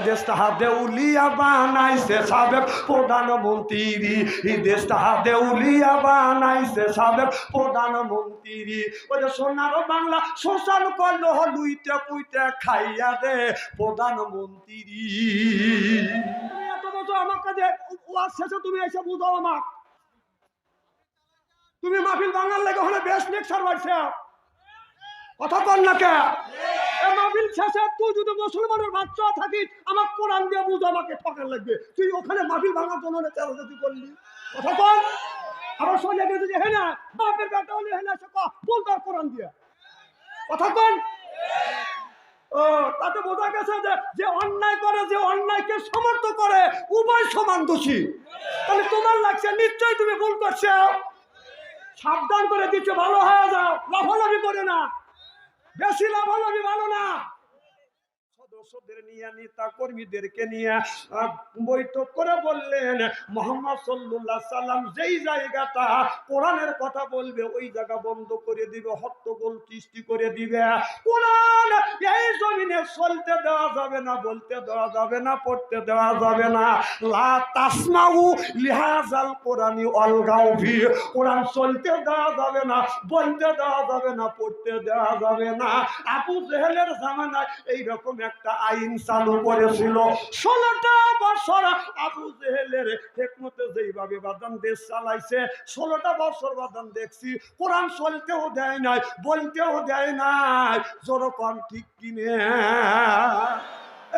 দেশটা দেউলিয়া বানাইছে সাবেক প্রধানমন্ত্রী এই দেশটা দেউলিয়া বানাইছে সাবেক প্রধানমন্ত্রী ওই সোনার বাংলা শোষণ করল লুইতে পুইতে খাইয়া দে প্রধানমন্ত্রী এত বছর আমার কাছে শেষে তুমি এসে বুঝাও আমার তুমি মাহফিল বাঙাল লেগে বেশ লেকচার বাড়ছে কথা কর না কে? শেষে তুই যদি মুসলমানের বাচ্চা থাকিস দিয়ে আমাকে লাগবে। তুই ওখানে ভাঙার জন্য করলি। কথা আমার যে না, বাপের বেটা হলে হ্যাঁ সে কোরআন দিয়ে। কথা ও, তাতে বোঝা গেছে যে যে অন্যায় করে, যে অন্যায়কে সমর্থ করে, উভয় সমান দোষী। তাহলে তোমার লাগছে, নিশ্চয়ই তুমি ভুল করছ। সাবধান করে দিচ্ছ, ভালো হয়ে যাও। লাফালাফি করে না। বেশি লাফালাফি ভালো না। সদস্যদের নিয়ে, নেতা কর্মীদেরকে নিয়ে বৈঠক করে বললেন, মোহাম্মদ সাল্লাহ সাল্লাম যেই জায়গাটা কোরআনের কথা বলবে, ওই জায়গা বন্ধ করে দিবে, হট্টগোল সৃষ্টি করে দিবে। কোরআন এই জমিনে চলতে দেওয়া যাবে না, বলতে দেওয়া যাবে না, পড়তে দেওয়া যাবে না। লা তাসমাউ লিহাজাল কোরআনি অলগাও ভি কোরআন চলতে দেওয়া যাবে না, বলতে দেওয়া যাবে না, পড়তে দেওয়া যাবে না। আবু জেহেলের জামানায় এইরকম একটা আইন চালু করেছিল। ষোলোটা বছর আবু জেহেলের হেকমতে যেইভাবে বাদান দেশ চালাইছে, ষোলোটা বছর বাদান দেখছি, কোরআন চলতেও দেয় নাই, বলতেও দেয় নাই। জোরকম ঠিক কিনে?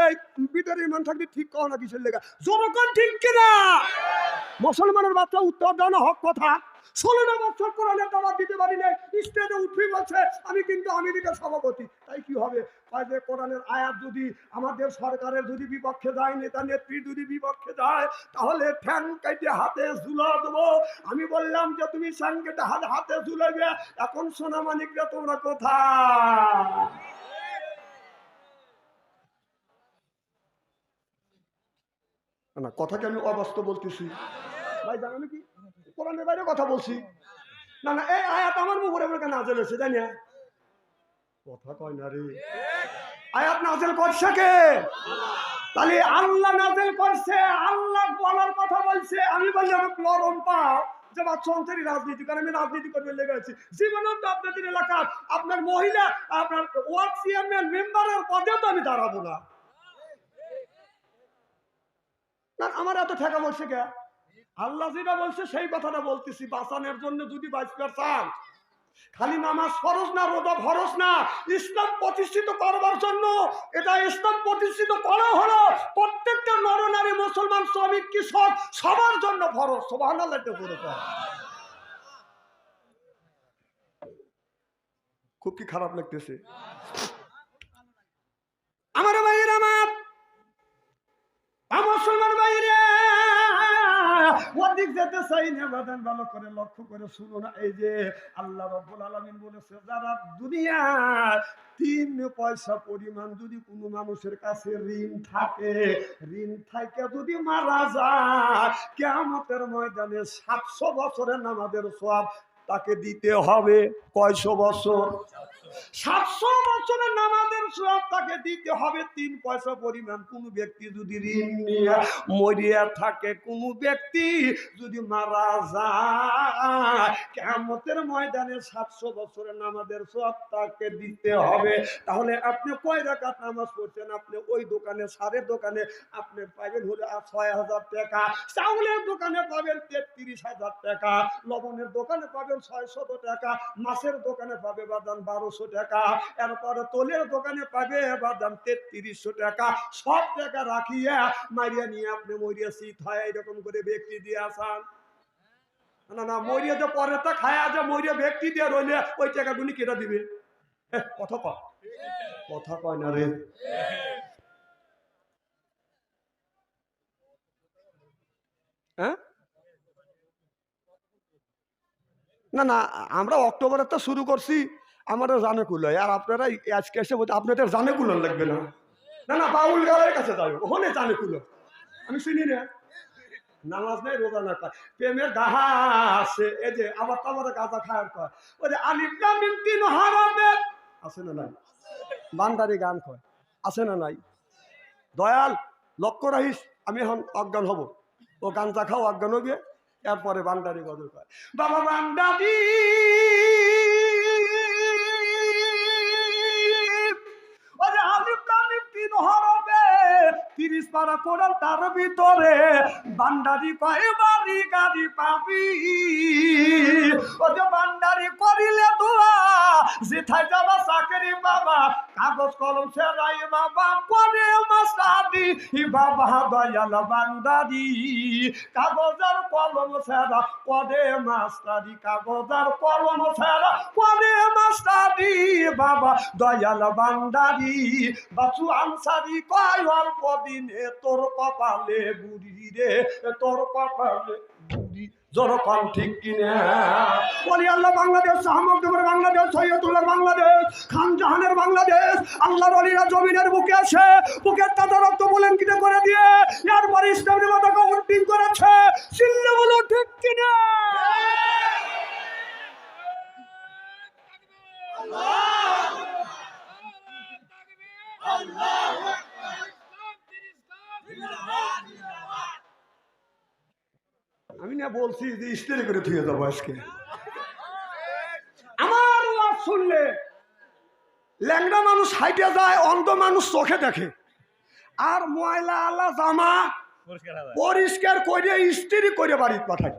এই ভিতরে ইমান থাকলে ঠিক কও না কিসের লেখা ঠিক কিনা? মুসলমানের বাচ্চা উত্তর দেওয়া হক কথা। ষোলোটা বছর কোরআনের দাবাত দিতে পারি নাই স্টেজে উঠবি বলছে আমি কিন্তু আমেরিকার সভাপতি। তাই কি হবে? যে কোরআনের আয়াত যদি আমাদের সরকারের যদি বিপক্ষে যায় নেতা নেত্রী যদি বিপক্ষে যায় তাহলে ঠ্যাং কেটে হাতে ঝুলা দেবো। আমি বললাম যে তুমি ঠ্যাং কেটে হাতে এখন সোনা মানিকরা তোমরা কোথায়? না কথাকে আমি অবাস্তব বলতেছি। ভাই জানো কি? কোরআনের বাইরে কথা বলছি। না না, এই আয়াত আমার নাজেল হয়েছে? কথা কয় না রে। আয়াত নাজেল করছে কে? তাহলে আল্লাহ নাজেল করছে, আল্লাহ বলার কথা বলছে। আমি বলছি আমি পাও। যে রাজনীতি কারণ আমি রাজনীতি করবে লেগে আছি। জীবনত আপনাদের এলাকার আপনার মহিলা, আপনার ওয়ার্ড চেয়ারম্যান, মেম্বারের তো আমি দাঁড়াবো না। আমার এত ঠেকা বলছে কে? আল্লাহ যেটা বলছে, সেই কথাটা বলতেছি। বাঁচানোর জন্য যদি বাঁচতে চান খালি নামাজ ফরজ না, রোজা ফরজ না, ইসলাম প্রতিষ্ঠিত করবার জন্য এটা ইসলাম প্রতিষ্ঠিত করা হলো। প্রত্যেকটা নরনারী মুসলমান শ্রমিক, কৃষক, সবার জন্য ফরজ। সবার খুব কি খারাপ লাগতেছে? আমার ভাইয়ের আমার। মুসলমান বাইরে ওদিক যেতে চাই ভালো করে লক্ষ্য করে শুনো না, এই যে আল্লাহ রব্বুল আলমিন বলেছে, যারা তিন পয়সা পরিমাণ যদি কোনো মানুষের কাছে ঋণ থাকে ঋণ থাকে যদি মারা যায় কেমতের ময়দানে সাতশো বছরের নামাদের সব তাকে দিতে হবে কয়শো বছর? সাতশো বছরের নামাজের সব তাকে দিতে হবে তিন পয়সা পরিমাণ। কোনো ব্যক্তি যদি ঋণ নিয়ে মরিয়া থাকে, কোনো ব্যক্তি যদি মারা যায় কেমতের ময়দানে সাতশো বছরের নামাজের সব তাকে দিতে হবে। তাহলে আপনি কয় রাকাত নামাজ পড়ছেন? আপনি ওই দোকানে, সারের দোকানে আপনি পাবেন হলে ছয় হাজার টাকা, চাউলের দোকানে পাবেন তেত্রিশ হাজার টাকা, লবণের দোকানে পাবেন ছয়শত টাকা, মাছের দোকানে পাবে বাদান বারোশো টাকা, এরপরে তোলের দোকানে পাবে বাদান তেত্রিশশো টাকা। সব টাকা রাখিয়া মারিয়া নিয়ে আপনি মরিয়া শীত হয়, এরকম করে ব্যক্তি দিয়ে আসান। না না, মরিয়া যে পরে তা খায়া যে মরিয়া ব্যক্তি দিয়ে রইলে ওই টাকাগুলি কেটে দিবে। কথা কয়। কথা কয় না রে। হ্যাঁ? না না, আমরা অক্টোবরে তো শুরু করছি। আমাদের জানে কুলোয় আর আপনারা আজকে এসে বলতে আপনাদের জানে কুলোর লাগবে না। না না, বাউল গালের কাছে যাবে ওখানে জানে কুলো। আমি শুনি না। নামাজ নেই, রোজা না কয়। প্রেমের গাহা আছে এই যে আবার তো আমার গাঁজা খায়ার কয়। ওই যে আলিফলাম তিন হারাবে আছে না নাই? বান্দারি গান কয়। আছে না নাই? দয়াল, লক্ষ্য রাখিস, আমি এখন অজ্ঞান হব। ও গাঞ্জা খাও, অজ্ঞান হবে এরপরে বান্ডারি গজল কয়, বাবা বান্ডারি তিরিশ পারা কোরআন তার ভিতরে বান্ডারি কয়, বাড়ি গাড়ি পাবি ও যে বান্ডারি করিলে দোয়া, যেথায় যাবা চাকরি বাবা কাগজ, কলম সেরাই বাবা, পরে মাস্টারি বাবা দয়াল বান্ডারি কাগজ আর কলম সেরা পরে মাস্টারি, কাগজ আর কলম সেরা পরে মাস্টারি বাবা দয়াল বান্ডারি বাচু আনসারি কয়, অল্প দিনে তোর কপালে বুড়ি রে, তোর কপালে বুড়ি জনগণ ঠিক কিনে, বলি, আল্লাহ বাংলাদেশ আহমদনগর বাংলাদেশ, সৈয়দুল্লাহ বাংলাদেশ, খান জাহানের বাংলাদেশ, আল্লাহর অলিরা জমিনের বুকে আছে বুকের তাজা রক্ত বলেন কিনে করে দিয়ে এরপর ইসলামের মাতাকে উল্টিং করেছে চিল্লে বলো ঠিক কিনে। আমি না বলছি যে স্ত্রী করে থুয়ে যাব আজকে। আমার ওয়াজ শুনলে ল্যাংড়া মানুষ হাইটে যায় অন্ধ মানুষ চোখে দেখে। আর ময়লা আলা জামা পরিষ্কার করে ইস্ত্রি করে বাড়ি পাঠাই।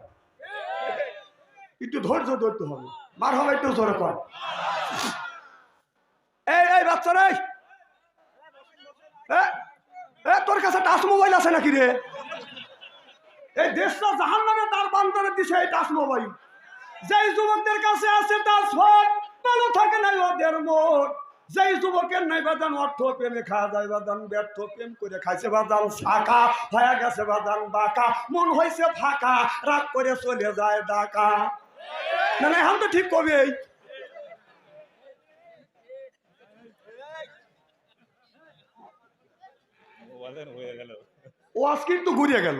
একটু ধৈর্য ধরতে হবে। মার হবে একটু জোরে কর। এই এই বাচ্চারা এই। এ, এ, তোর কাছে টাচ মোবাইল আছে নাকি রে? এই দেশটা জাহান নামে তার বান্ধবে দিছে এই টাচ মোবাইল যেই যুবকদের কাছে আছে তার সব ভালো থাকে না ওদের মোট যেই যুবকের নাই বাদান অর্থ প্রেমে খাওয়া যায় বাদান ব্যর্থ প্রেম করে খাইছে বাদান শাখা হয়ে গেছে বাদান বাঁকা। মন হয়েছে ফাঁকা রাগ করে চলে যায় ডাকা না না এখন তো ঠিক কবে ওয়াজ কিন্তু ঘুরিয়ে গেল।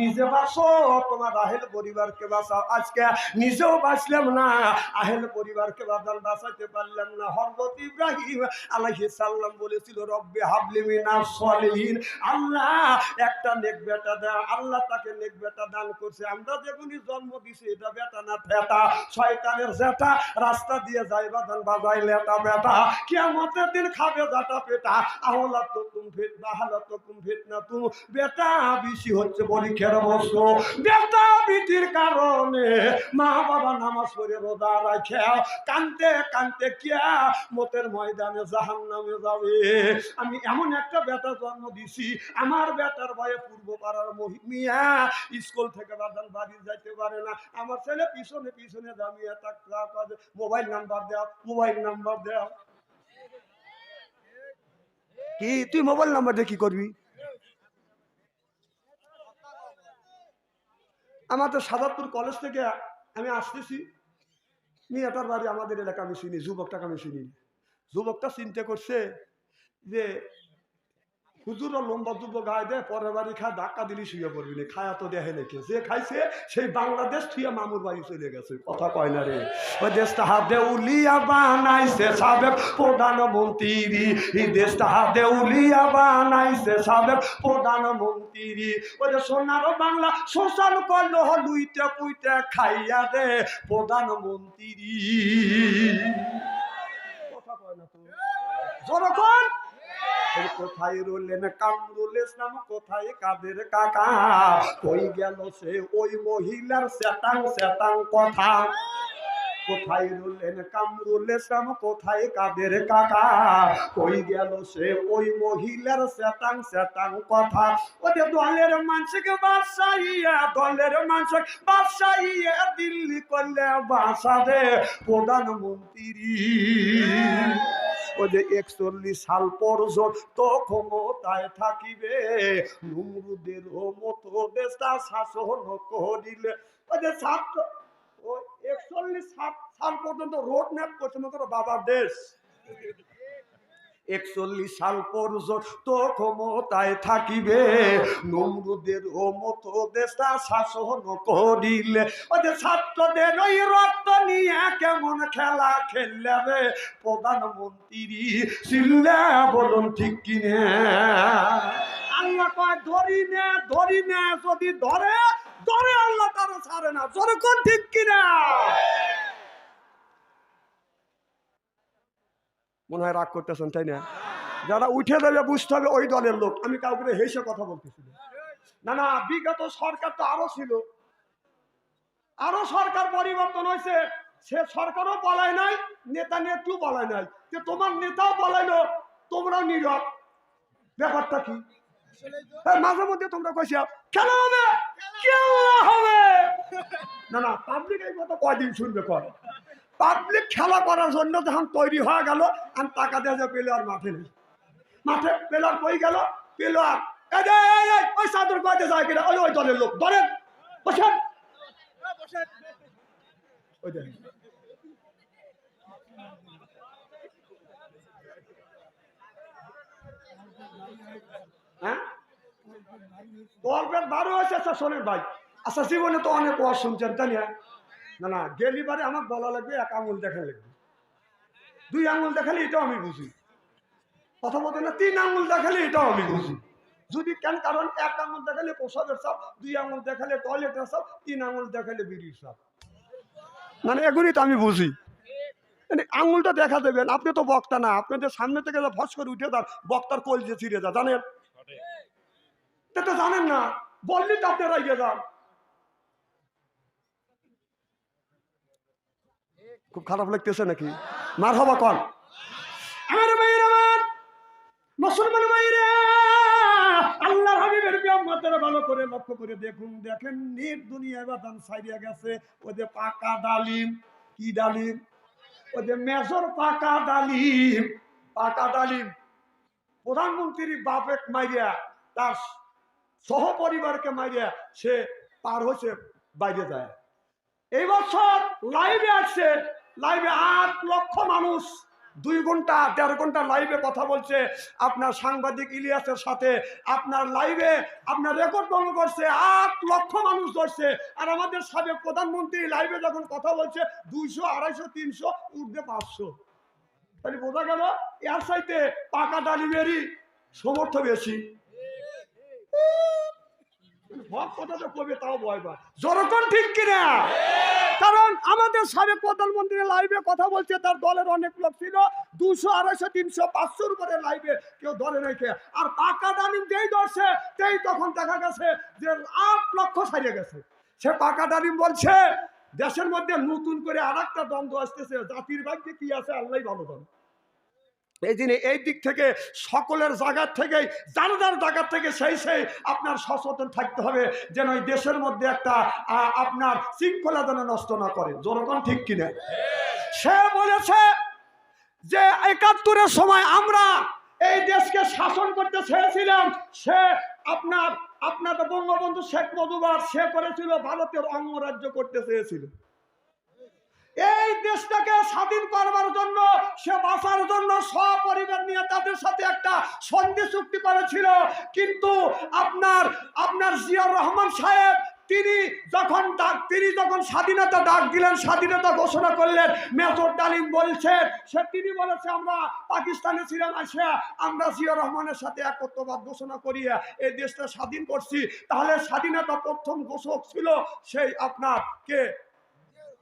নিজে তোমার আহেল পরিবারকে বাঁচাও আজকে নিজেও বাঁচলাম না, আহেল পরিবারকে পারলাম না। হরবত ইব্রাহিম সালাম বলেছিল, রব্বে হাবলি মিনাস সলিহিন। আল্লাহ, একটা নেক বেটা আল্লাহ তাকে নেক বেটা দান করছে। আমরা জন্ম দিছি, এটা বেটা না ফেটা। শয়তানের জেটা রাস্তা দিয়ে যাইবা দান বাজাই লেটা বেটা। কিয়ামতের দিন খাবে জাটা পেটা। আহলা তো তুম বাহালা তো তুম না তুম বেটা বেশি হচ্ছে পরীক্ষার বস্তু বেটা কারণে মা বাবা নামাজ পড়ে রোজা রাখে। কানতে কানতে কিয়া মতের ময়দানে জাহান নামে যাবে। আমি এমন একটা বেটা জন্ম দিছি, আমার বেটার ভয়ে পূর্ব পাড়ার মিয়া স্কুল থেকে বাদান বাড়ি যাইতে পারে না। আমার ছেলে পিছনে পিছনে দামিয়ে তাকে মোবাইল নাম্বার দেও মোবাইল নাম্বার দেও কি? তুই মোবাইল নাম্বার দিয়ে কি করবি? আমাদের সাদাপুর কলেজ থেকে আমি আসতেছি। মেয়েটার বাড়ি আমাদের এলাকা আমি চিনি, যুবকটাকে আমি চিনি। যুবকটা চিন্তা করছে যে হুজুরা লম্বা যুবক গায়ে দেয়, পরের বাড়ি খায়, ধাক্কা দিলি শুয়ে পড়বি না, খায়া তো দেখে নাকি যে খাইছে, সেই বাংলাদেশ থুয়ে মামুর বাড়ি চলে গেছে। কথা কয় না রে। ওই দেশটা হাতে উলিয়া বানাইছে সাবেক প্রধানমন্ত্রী। এই দেশটা হাতে উলিয়া বানাইছে সাবেক প্রধানমন্ত্রী। সোনার বাংলা শোষণ করল লুইতে পুইতে খাইয়া প্রধানমন্ত্রী। কথা কয় না কোথায় রইলেন? কামরুল ইসলাম কোথায়? কাদের কাকা? কই গেল সে? ওই মহিলার সেতাং সেতাং কথা। কোথায় রইলেন? কামরুল ইসলাম কোথায়? কাদের কাকা? কই গেল সে? ওই মহিলার সেতাং সেতাং কথা। ওদের দলের মানুষকে বাসাইয়া দলের মানুষ বাসাইয়া দিল্লি করলে বাসা রে প্রধানমন্ত্রী। ও যে একচল্লিশ সাল পর্যন্ত ক্ষমতায় থাকিবে। নমরুদের মতো দেশটা শাসন করিলে। ওই যে ছাত্র ও একচল্লিশ সাল পর্যন্ত রোড ম্যাপ করছে মতো বাবার দেশ। একচল্লিশ সাল পর্যন্ত ক্ষমতায় থাকিবে। নমরুদের ও মতো দেশটা শাসন করিলে। ওদের ছাত্রদের ওই রক্ত নিয়ে কেমন খেলা খেললে প্রধানমন্ত্রী ছিল্লে বলুন, ঠিক কিনে? আল্লাহ কয়, ধরি নে ধরি নে, যদি ধরে ধরে আল্লাহ তারা ছাড়ে না। যেরকম ঠিক কিনা? মনে হয় রাগ করতেছেন তাই না? যারা উঠে দেবে বুঝতে হবে ওই দলের লোক। আমি কাউকে হেসে কথা বলতেছি না। না না বিগত সরকার তো আরও ছিল। আরও সরকার পরিবর্তন হয়েছে। সে সরকারও বলায় নাই নেতা নেত্রী বলায় নাই। যে তোমার নেতাও বলাইলো তোমরাও নীরব। ব্যাপারটা কি? হ্যাঁ, মাঝে মধ্যে তোমরা কইছি খেলা হবে? খেলা হবে? না না পাবলিক এই কথা কয়দিন শুনবে কর। পাবলিক খেলা করার জন্য যখন তৈরি হয়ে গেল, আমি টাকা দিয়ে যে প্লেয়ার মাঠে নেই। মাঠে প্লেয়ার কই গেল? প্লেয়ার দেখেন হ্যাঁ? গল্পের বারো হয়েছে আচ্ছা শোনেন ভাই। আচ্ছা জীবনে তো অনেক ওয়াজ শুনছেন, তাই না? না না গেলি বারে আমার বলা লাগবে এক আঙুল দেখা লাগবে। দুই আঙুল দেখালে এটাও আমি বুঝি। কথা বলতে না তিন আঙুল দেখালে এটাও আমি বুঝি। যদি কেন কারণ এক আঙুল দেখালে প্রসাদের সাপ দুই আঙুল দেখালে টয়লেটের সাপ তিন আঙুল দেখালে বিড়ির সাপ মানে এগুলি তো আমি বুঝি। মানে আঙুলটা দেখা দেবেন আপনি তো বক্তা না আপনাদের সামনে থেকে ফস করে উঠে যান বক্তার কল যে ছিঁড়ে যা জানেন? এটা তো জানেন না বললি তো আপনারা ইয়ে যান। খুব খারাপ লাগতেছে নাকি? মার হবা কন। আমার ভাইয়ের আমার, মুসলমান ভাইরা আল্লাহর হাবিবের বিয়ামতের ভালো করে লক্ষ্য করে দেখুন, দেখেন নির দুনিয়া বাদান সাইরিয়া গেছে। ওই যে পাকা ডালিম, কি ডালিম? ওই যে মেজর পাকা ডালিম পাকা ডালিম। প্রধানমন্ত্রী বাপেক মাইরিয়া, তার সহপরিবারকে মাইরিয়া, সে পার হয়েছে বাইরে যায়। এই বছর লাইভে আসছে লাইভে আট লক্ষ মানুষ, দুই ঘণ্টা, দেড় ঘণ্টা লাইভে কথা বলছে। আপনার সাংবাদিক ইলিয়াসের সাথে আপনার লাইভে আপনার রেকর্ড ভঙ্গ করছে, আট লক্ষ মানুষ ধরছে। আর আমাদের সাবেক প্রধানমন্ত্রী লাইভে যখন কথা বলছে, দুইশো, আড়াইশো, তিনশো ঊর্ধ্বে পাঁচশো। তাহলে বোঝা গেল, এর সাইতে পাকা ডালিমেরই সমর্থ বেশি। সব কথা তো কবে তাও ভয় পায়। যখন ঠিক কিনা? কারণ আমাদের সাবেক প্রধানমন্ত্রী লাইভে কথা বলছে তার দলের অনেক লোক ছিল দুশো আড়াইশো তিনশো পাঁচশোর উপরে লাইভে কেউ ধরে রেখে আর যেই ধরছে সেই তখন দেখা গেছে যে আট লক্ষ ছাড়িয়ে গেছে। সে পাকা ডালিম বলছে দেশের মধ্যে নতুন করে আর একটা দ্বন্দ্ব আসতেছে জাতির ভাগ্যে কি আছে আল্লাহ ভালো জানে। এই জন্য এই দিক থেকে সকলের জায়গার থেকেই, যার যার জায়গার থেকে সেই সেই আপনার সচেতন থাকতে হবে, যেন এই দেশের মধ্যে একটা আপনার শৃঙ্খলা যেন নষ্ট না করে। জনগণ ঠিক কিনে? সে বলেছে যে একাত্তরের সময় আমরা এই দেশকে শাসন করতে চেয়েছিলাম, সে আপনার আপনার বঙ্গবন্ধু শেখ মুজিবুর সে করেছিল ভারতের অঙ্গরাজ্য করতে চেয়েছিল। এই দেশটাকে স্বাধীন করবার জন্য, সে বাঁচার জন্য সপরিবার নিয়ে তাদের সাথে একটা সন্ধি চুক্তি করেছিল। কিন্তু আপনার আপনার জিয়াউর রহমান সাহেব, তিনি যখন ডাক, তিনি যখন স্বাধীনতা ডাক দিলেন, স্বাধীনতা ঘোষণা করলেন, মেজর ডালিম বলছেন, সে তিনি বলেছে, আমরা পাকিস্তানে ছিলাম, আসিয়া আমরা জিয়া রহমানের সাথে একত্রবাদ ঘোষণা করিয়া এই দেশটা স্বাধীন করছি। তাহলে স্বাধীনতা প্রথম ঘোষক ছিল সেই আপনার কে?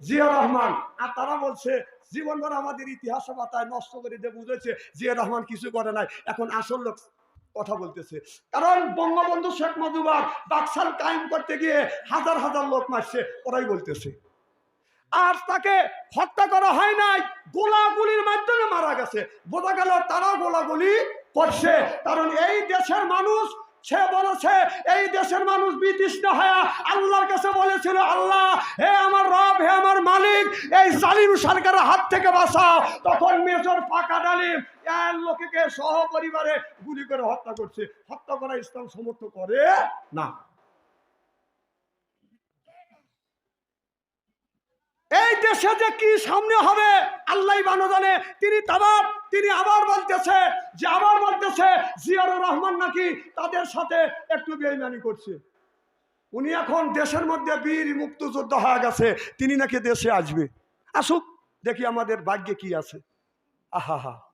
জিয়া রহমান। আর তারা বলছে জীবনভর আমাদের ইতিহাস পাতায় নষ্ট করে দিয়ে বুঝেছে, জিয়া রহমান কিছু করে নাই। এখন আসল লোক কথা বলতেছে। কারণ বঙ্গবন্ধু শেখ মুজিবুর বাকশাল কায়েম করতে গিয়ে হাজার হাজার লোক মারছে, ওরাই বলতেছে। আর তাকে হত্যা করা হয় নাই, গোলাগুলির মাধ্যমে মারা গেছে। বোঝা গেল তারা গোলাগুলি করছে। কারণ এই দেশের মানুষ সে বলেছে, এই দেশের মানুষ বিতৃষ্ণ হয়ে আল্লাহর কাছে বলেছিল, আল্লাহ, হে আমার রব, হে আমার মালিক, এই জালিম সরকারের হাত থেকে বাঁচাও। তখন মেজর পাকা ডালিম এর সহ পরিবারে গুলি করে হত্যা করছে। হত্যা করা ইসলাম সমর্থ করে না এই দেশে যে কি সামনে হবে, আল্লাহ বানো জানে। তিনি তাবার, তিনি আবার বলতেছে, যে আবার বলতেছে, জিয়ারুর রহমান নাকি তাদের সাথে একটু বেইমানি করছে। উনি এখন দেশের মধ্যে বীর মুক্তযুদ্ধ হয়ে গেছে, তিনি নাকি দেশে আসবে। আসুক, দেখি আমাদের ভাগ্যে কি আছে। আহা, হা।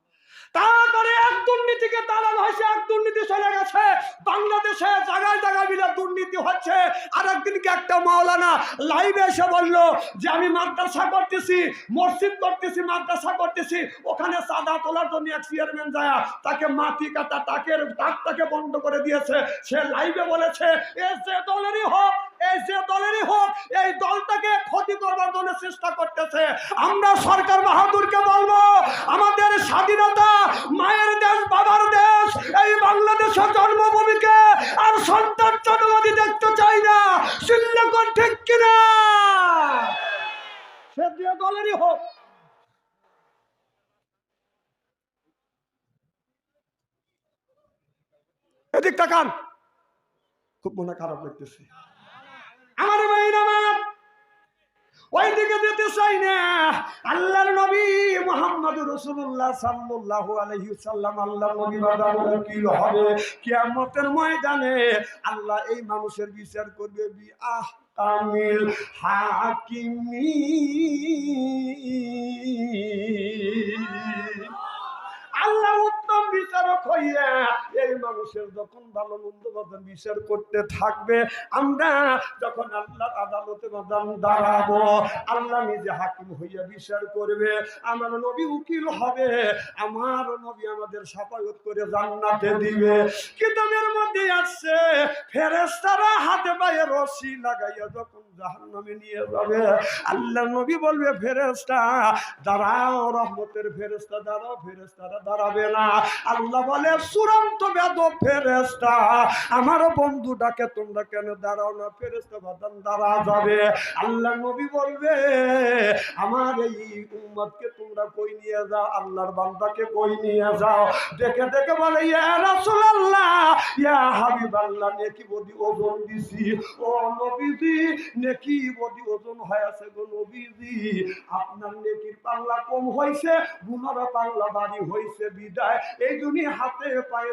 তারপরে এক দুর্নীতিকে দালাল হয়েছে, এক দুর্নীতি চলে গেছে। বাংলাদেশে জায়গায় জায়গায় মিলে দুর্নীতি হচ্ছে। আর একদিনকে একটা মাওলানা লাইভে এসে বলল যে, আমি মাদ্রাসা করতেছি, মসজিদ করতেছি, মাদ্রাসা করতেছি। ওখানে চাঁদা তোলার জন্য এক চেয়ারম্যান যায়, তাকে মাটি কাটা তাকের তাকটাকে বন্ধ করে দিয়েছে। সে লাইভে বলেছে, এ যে দলেরই হোক এই যে দলেরই হোক এই দলটাকে ক্ষতি করবার জন্য চেষ্টা করতেছে। আমরা সরকার বাহাদুরকে বলব, আমাদের স্বাধীনতা মায়ের দেশ, বাবার দেশ, এই বাংলাদেশের জন্মভূমিকে আর সন্তান জন্মদি দেখতে চাই না। শিল্লকর ঠিক কিনা? সে যে দলেরই হোক। এদিক তাকান খুব মনে খারাপ লাগতেছে। আমার ভাই আমার ওই দিকে যেতে চাই না। আল্লাহর নবী মোহাম্মদ রসুল্লাহ সাল্লাল্লাহু আলাইহি সাল্লাম আল্লাহর নবী কি হবে। কিয়ামতের ময়দানে আল্লাহ এই মানুষের বিচার করবে বি আহ তামিল হাকিমি। আল্লাহ উত্তম বিচারক হইয়া এই মানুষের যখন ভালো মন্দ বাদান বিচার করতে থাকবে, আমরা যখন আল্লাহর আদালতে বাদান দাঁড়াবো, আল্লাহ নিজে হাকিম হইয়া বিচার করবে, আমার নবী উকিল হবে, আমার নবী আমাদের সাফায়ত করে জান্নাতে দিবে। কিতাবের মধ্যে আসছে ফেরেশতারা হাতে পায়ে রশি লাগাইয়া যখন জাহান্নামে নিয়ে যাবে, আল্লাহ নবী বলবে, ফেরেশতা, দাঁড়াও, রহমতের ফেরেশতা, দাঁড়াও, ফেরেশতারা দাঁড়াবে না। আল্লাহ বলে, চূড়ান্ত বেদ ফেরেশতা। আমার বন্ধুটাকে তোমরা কেন দাঁড়াও না? ফেরেশতা বাদান দাঁড়া যাবে। আল্লাহ নবী বলবে, আমার এই উম্মতকে তোমরা কই নিয়ে যাও? আল্লাহর বান্দাকে কই নিয়ে যাও? দেখে দেখে বলে, ইয়া রাসূলুল্লাহ, ইয়া হাবিবাল্লাহ, নেকি বদি ওজন দিছি। ও নবীজি, নেকি বদি ওজন হয়েছে গো নবীজি। আপনার নেকির পাল্লা কম হয়েছে গুনার পাল্লা বাড়ি হয়েছে বিদায়। এই জন্য হাতে পায়ে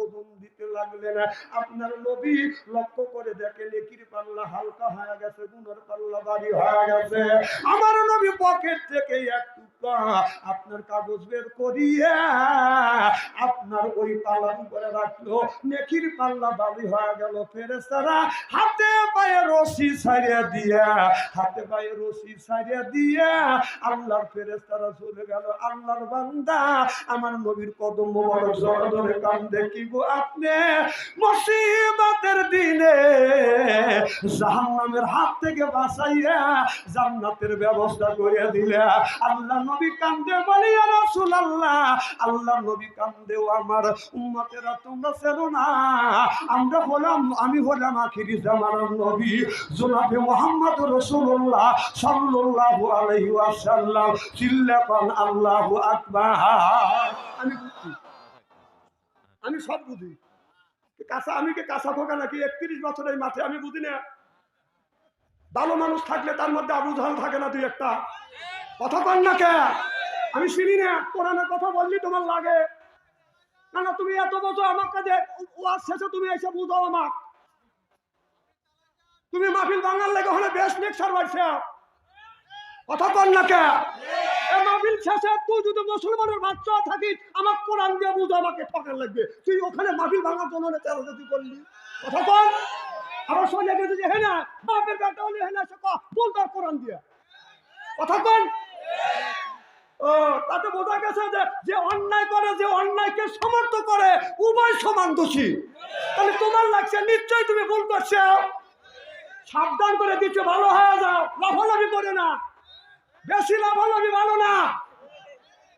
ওজন দিতে লাগলে না। আপনার নবী লক্ষ্য করে দেখে নেকির পাল্লা হালকা হয়ে গেছে গুণের পাল্লা বাড়ি হয়ে গেছে। আমার নবী পকেট থেকে এক টুকরা আপনার কাগজ বের করিয়ে আপনার ওই পাল্লার উপরে রাখল। নেকির পাল্লা বাড়ি হয়ে গেল ফেরেস্তারা হাতে পায়ে রশি ছাড়িয়ে দিয়া, হাতে পায়ে রশি ছাড়িয়ে দিয়া আল্লাহর ফেরেস্তারা চলে গেল। আল্লাহর বান্দা আমার নবীর কদম বড় জড় ধরে কান্দে, কি গো আপনি মুসিবতের দিনে। জাহান্নামের হাত থেকে বাঁচাইয়া জান্নাতের ব্যবস্থা করে দিলে। আল্লাহ নবী কান্দে বলি রাসূলুল্লাহ, আল্লাহ নবী কান্দেও আমার উম্মতেরা, তোমরা চেনো না। আমরা হলাম, আমি হলাম আখিরি জামানার নবী, জনাবে মোহাম্মদ রসুল্লাহ সাল্লাল্লাহু আলাইহি ওয়াসাল্লাম। চিল্লাপান আল্লাহু আকবার। আমি আমি সব বুঝি। কাঁচা, আমি কি কাঁচা খোকা নাকি? একত্রিশ বছর এই মাঠে আমি বুঝি না। ভালো মানুষ থাকলে তার মধ্যে আবু জাহাল থাকে না তুই একটা। কথা কর না কে? আমি শুনি না। কোরআনের কথা বললি তোমার লাগে। না না, তুমি এত বছর আমার কাছে ওয়াজ শেষে তুমি এসে বুঝো আমাক। তুমি মাহফিল বাঙাল লেগে হলে বেশ লেকচার বাড়ছে কথা কর না কে? মাহফিল শেষে তুই যদি মুসলমানের বাচ্চা থাকিস, আমার কোরআন দিয়ে বুঝো, আমাকে ঠকার লাগবে। তুই ওখানে মাহফিল ভাঙার জন্য তেরো তুই করলি। কথা কর আবার সোজা গেছে যে হ্যাঁ না বাপের বেটা হলে হ্যাঁ সে বল কোরআন দিয়ে। কথা কন। ও, তাতে বোঝা গেছে যে যে অন্যায় করে, যে অন্যায়কে সমর্থ করে, উভয় সমান দোষী। তাহলে তোমার লাগছে, নিশ্চয়ই তুমি ভুল করছ। সাবধান করে দিচ্ছ, ভালো হয়ে যাও। লাফালাফি করে না। বেশি লাফালাফি ভালো না।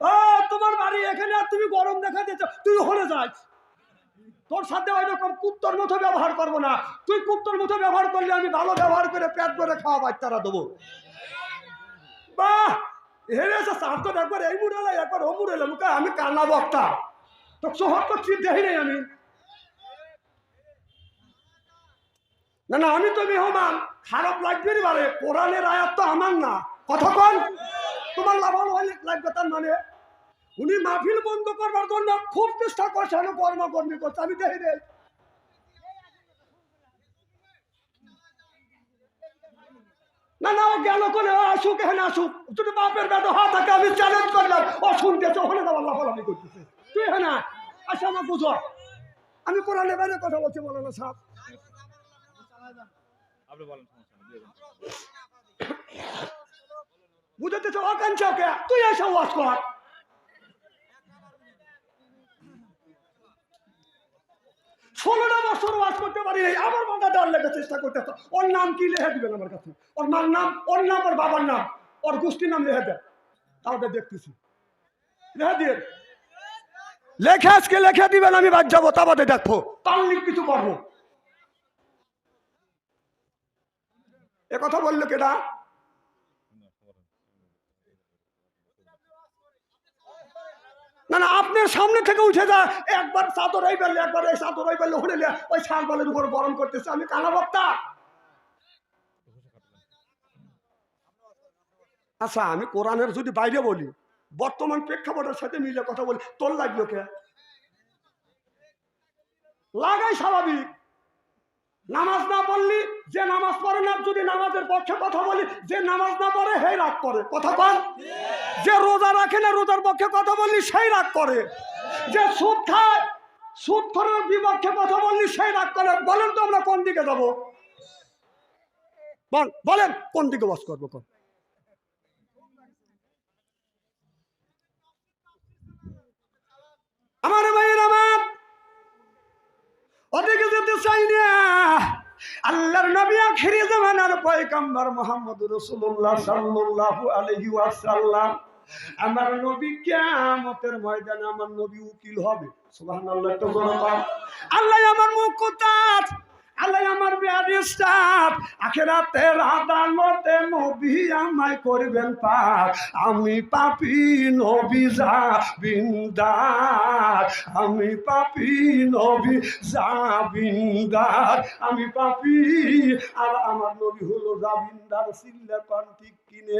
ও, তোমার বাড়ি এখানে আর তুমি গরম দেখা দিয়েছ, তুই হলে যাস। তোর সাথে ওই রকম কুত্তর মতো ব্যবহার করব না। তুই কুত্তর মতো ব্যবহার করলে আমি ভালো ব্যবহার করে পেট করে খাওয়া বাচ্চারা দেবো। তো একবার আমি কান্না বক্তা তো শহর করছি দেখি নাই আমি? না না, আমি তো মেহমান। খারাপ লাগবে বারে, কোরআনের আয়াত তো আমার না। কন। তোমার লাভবান হলে লাগবে তার মানে। উনি মাহফিল বন্ধ করবার জন্য খুব চেষ্টা করছে আমি কর্মকর্মী করছে। আমি দেখি নেই। না না ও গেল করে আসুক এখানে আসুক। যদি বাপের হওয়া থাকে আমি চ্যালেঞ্জ করলাম। ও শুনতেছে ওখানে তো আল্লাহ আমি করতেছে। তুই এখানে আয়, আসে আমার বুঝো। আমি কোরআনের বাইরে কথা বলছি বলো না সাহেব। আপনি বলেন সমস্যা নেই দিয়ে দেন। বুঝতে তো অকাঞ্চা ওকে। তুই এসে ওয়াজ কর। ষোলোটা বছর ওয়াজ করতে পারি নাই, আমার মাথা দেওয়ার লেগে চেষ্টা করতে ওর নাম কি লেখে দিবেন আমার কাছে? ওর মার নাম, ওর নাম, ওর বাবার নাম, ওর গোষ্ঠীর নাম লেখে দেন। তাহলে দেখতেছি। লেখে দিয়ে। লেখে আজকে লেখে দিবেন, আমি বাদ যাব তা বাদে দেখব পারলি কিছু করব। কথা বলল কেটা না না আপনার সামনে থেকে উঠে যা, একবার চাদর এই একবার এই চাদর এই বেললে হলে ওই শাল বালের উপর গরম করতেছে, আমি কানা বক্তা। আচ্ছা আমি কোরআনের যদি বাইরে বলি, বর্তমান প্রেক্ষাপটের সাথে মিলে কথা বলি, তোর লাগল কে? লাগাই স্বাভাবিক। নামাজ না পড়লি, যে নামাজ পড়ে না, যদি নামাজের পক্ষে কথা বলি, যে নামাজ না পড়ে, সেই রাগ করে। কথা বল। যে রোজা রাখে না, রোজার পক্ষে কথা বললি, সেই রাগ করে। যে সুদ খায়, সুদ খরের বিপক্ষে কথা বললি, সেই রাগ করে। বলেন তো আমরা কোন দিকে যাব? বল, বলেন কোন দিকে বাস করব কোন আমার ভাইয়ের আমার ওদিকে যেতে চাই না আল্লাহর নবী আখিরি জামানার পয়গম্বর মোহাম্মদ রসুল্লাহ সাল্লাল্লাহু আলাইহি ওয়াসাল্লাম, আমার নবী কিয়ামতের ময়দানে আমার নবী উকিল হবে। সুবহানাল্লাহ তো আল্লাহ আমার মুকুতাত আল্লাহ আমার ব্যারিস্টার আখেরাতের আদালতে নবী আমায় করবেন পাপ আমি পাপি নবী যা বিন্দার আমি পাপি নবী যা বিন্দার আমি পাপি। আর আমার নবী হলো জাবিন্দার সিল্লে কন্টিক কিনে?